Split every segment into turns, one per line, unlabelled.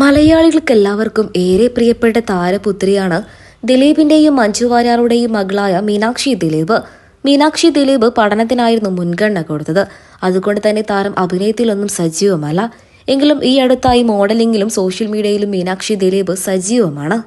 മലയാളികൾക്ക് എല്ലാവർക്കും ഏറെ പ്രിയപ്പെട്ട താരപുത്രിയാണ് ദിലീപിന്റെയും മഞ്ജു വാര്യാറുടെയും മകളായ മീനാക്ഷി ദിലീപ്. മീനാക്ഷി ദിലീപ് പഠനത്തിനായിരുന്നു മുൻഗണന കൊടുത്തത്. അതുകൊണ്ട് തന്നെ താരം അഭിനയത്തിലൊന്നും സജീവമല്ല. എങ്കിലും ഈ അടുത്തായി മോഡലിംഗിലും സോഷ്യൽ മീഡിയയിലും മീനാക്ഷി ദിലീപ് സജീവമാണ്.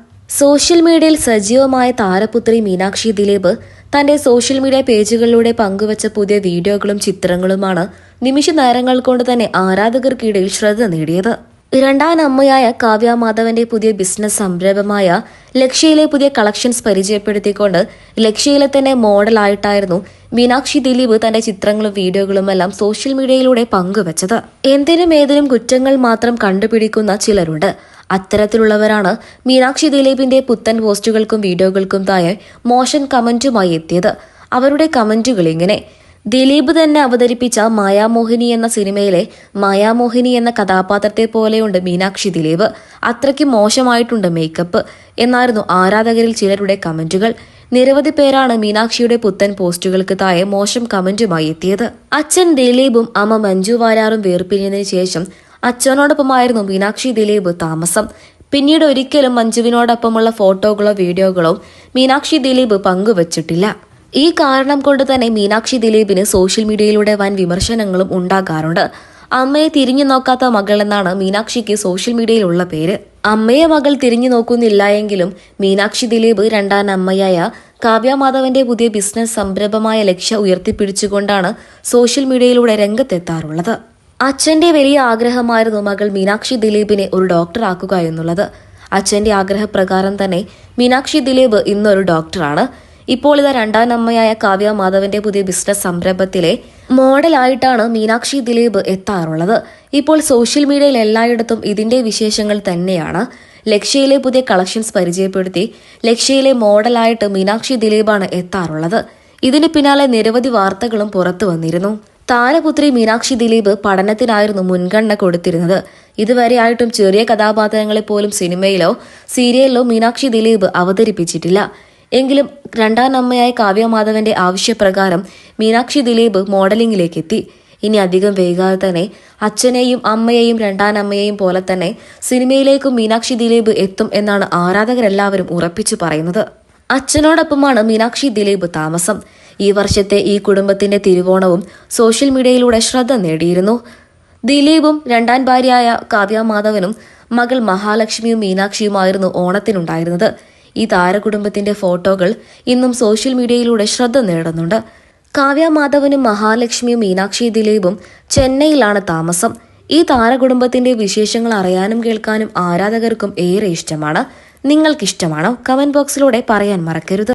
സോഷ്യൽ മീഡിയയിൽ സജീവമായ താരപുത്രി മീനാക്ഷി ദിലീപ് തന്റെ സോഷ്യൽ മീഡിയ പേജുകളിലൂടെ പങ്കുവച്ച പുതിയ വീഡിയോകളും ചിത്രങ്ങളുമാണ് നിമിഷ നേരങ്ങൾ കൊണ്ട് തന്നെ ആരാധകർക്കിടയിൽ ശ്രദ്ധ നേടിയത്. രണ്ടാം അമ്മയായ കാവ്യ മാധവന്റെ പുതിയ ബിസിനസ് സംരംഭമായ ലക്ഷ്യയിലെ പുതിയ കളക്ഷൻസ് പരിചയപ്പെടുത്തിക്കൊണ്ട് ലക്ഷ്യയിലെ തന്നെ മോഡലായിട്ടായിരുന്നു മീനാക്ഷി ദിലീപ് തന്റെ ചിത്രങ്ങളും വീഡിയോകളും എല്ലാം സോഷ്യൽ മീഡിയയിലൂടെ പങ്കുവച്ചത്. എന്തിനും ഏതിനും കുറ്റങ്ങൾ മാത്രം കണ്ടുപിടിക്കുന്ന ചിലരുണ്ട്. അത്തരത്തിലുള്ളവരാണ് മീനാക്ഷി ദിലീപിന്റെ പുത്തൻ പോസ്റ്റുകൾക്കും വീഡിയോകൾക്കും തായ മോശം കമന്റുമായി എത്തിയത്. അവരുടെ കമന്റുകൾ ഇങ്ങനെ. ദിലീപ് തന്നെ അവതരിപ്പിച്ച മായാമോഹിനി എന്ന സിനിമയിലെ മായാമോഹിനി എന്ന കഥാപാത്രത്തെ പോലെയുണ്ട് മീനാക്ഷി ദിലീപ്. അത്രയ്ക്ക് മോശമായിട്ടുണ്ട് മേക്കപ്പ്. എന്നായിരുന്നു ആരാധകരിൽ ചിലരുടെ കമന്റുകൾ. നിരവധി പേരാണ് മീനാക്ഷിയുടെ പുത്തൻ പോസ്റ്റുകൾക്ക് താഴെ മോശം കമന്റുമായി എത്തിയത്. അച്ഛൻ ദിലീപും അമ്മ മഞ്ജു വാരാറും വേർപിരിഞ്ഞതിന് ശേഷം അച്ഛനോടൊപ്പമായിരുന്നു മീനാക്ഷി ദിലീപ് താമസം. പിന്നീട് ഒരിക്കലും മഞ്ജുവിനോടൊപ്പമുള്ള ഫോട്ടോകളോ വീഡിയോകളോ മീനാക്ഷി ദിലീപ് പങ്കുവച്ചിട്ടില്ല. ഈ കാരണം കൊണ്ട് തന്നെ മീനാക്ഷി ദിലീപിന് സോഷ്യൽ മീഡിയയിലൂടെ വൻ വിമർശനങ്ങളും ഉണ്ടാകാറുണ്ട്. അമ്മയെ തിരിഞ്ഞു നോക്കാത്ത മകൾ എന്നാണ് മീനാക്ഷിക്ക് സോഷ്യൽ മീഡിയയിലുള്ള പേര്. അമ്മയെ മകൾ തിരിഞ്ഞു നോക്കുന്നില്ല എങ്കിലും മീനാക്ഷി ദിലീപ് രണ്ടാം അമ്മയായ കാവ്യ മാധവന്റെ പുതിയ ബിസിനസ് സംരംഭമായ ലക്ഷ്യ ഉയർത്തിപ്പിടിച്ചുകൊണ്ടാണ് സോഷ്യൽ മീഡിയയിലൂടെ രംഗത്തെത്താറുള്ളത്. അച്ഛന്റെ വലിയ ആഗ്രഹമായിരുന്നു മകൾ മീനാക്ഷി ദിലീപിനെ ഒരു ഡോക്ടറാക്കുക എന്നുള്ളത്. അച്ഛന്റെ ആഗ്രഹപ്രകാരം തന്നെ മീനാക്ഷി ദിലീപ് ഇന്നൊരു ഡോക്ടറാണ്. ഇപ്പോൾ ഇതാ രണ്ടാം അമ്മയായ കാവ്യ മാധവന്റെ പുതിയ ബിസിനസ് സംരംഭത്തിലെ മോഡലായിട്ടാണ് മീനാക്ഷി ദിലീപ് എത്താറുള്ളത്. ഇപ്പോൾ സോഷ്യൽ മീഡിയയിൽ എല്ലായിടത്തും ഇതിന്റെ വിശേഷങ്ങൾ തന്നെയാണ്. ലക്ഷ്യയിലെ പുതിയ കളക്ഷൻസ് പരിചയപ്പെടുത്തി ലക്ഷ്യയിലെ മോഡലായിട്ട് മീനാക്ഷി ദിലീപാണ് എത്താറുള്ളത്. ഇതിന് പിന്നാലെ നിരവധി വാർത്തകളും പുറത്തു വന്നിരുന്നു. താരപുത്രി മീനാക്ഷി ദിലീപ് പഠനത്തിനായിരുന്നു മുൻഗണന കൊടുത്തിരുന്നത്. ഇതുവരെയായിട്ടും ചെറിയ കഥാപാത്രങ്ങളെ പോലും സിനിമയിലോ സീരിയലിലോ മീനാക്ഷി ദിലീപ് അവതരിപ്പിച്ചിട്ടില്ല. എങ്കിലും രണ്ടാം അമ്മയായ കാവ്യമാധവന്റെ ആവശ്യപ്രകാരം മീനാക്ഷി ദിലീപ് മോഡലിംഗിലേക്ക് എത്തി ഇനി അധികം വൈകാതെ തന്നെ അച്ഛനെയും അമ്മയെയും രണ്ടാനമ്മയെയും പോലെ തന്നെ സിനിമയിലേക്കും മീനാക്ഷി ദിലീപ് എത്തും എന്നാണ് ആരാധകരെല്ലാവരും ഉറപ്പിച്ചു പറയുന്നത്. അച്ഛനോടൊപ്പമാണ് മീനാക്ഷി ദിലീപ് താമസം. ഈ വർഷത്തെ ഈ കുടുംബത്തിന്റെ തിരുവോണവും സോഷ്യൽ മീഡിയയിലൂടെ ശ്രദ്ധ നേടിയിരുന്നു. ദിലീപും രണ്ടാം ഭാര്യയായ കാവ്യ മാധവനും മകൾ മഹാലക്ഷ്മിയും മീനാക്ഷിയുമായിരുന്നു ഓണത്തിനുണ്ടായിരുന്നത്. ഈ താരകുടുംബത്തിന്റെ ഫോട്ടോകൾ ഇന്നും സോഷ്യൽ മീഡിയയിലൂടെ ശ്രദ്ധ നേടുന്നുണ്ട്. കാവ്യ മാധവനും മഹാലക്ഷ്മിയും മീനാക്ഷി ദിലീപും ചെന്നൈയിലാണ് താമസം. ഈ താരകുടുംബത്തിന്റെ വിശേഷങ്ങൾ അറിയാനും കേൾക്കാനും ആരാധകർക്കും ഏറെ ഇഷ്ടമാണ്. നിങ്ങൾക്കിഷ്ടമാണോ? കമന്റ് ബോക്സിലൂടെ പറയാൻ മറക്കരുത്.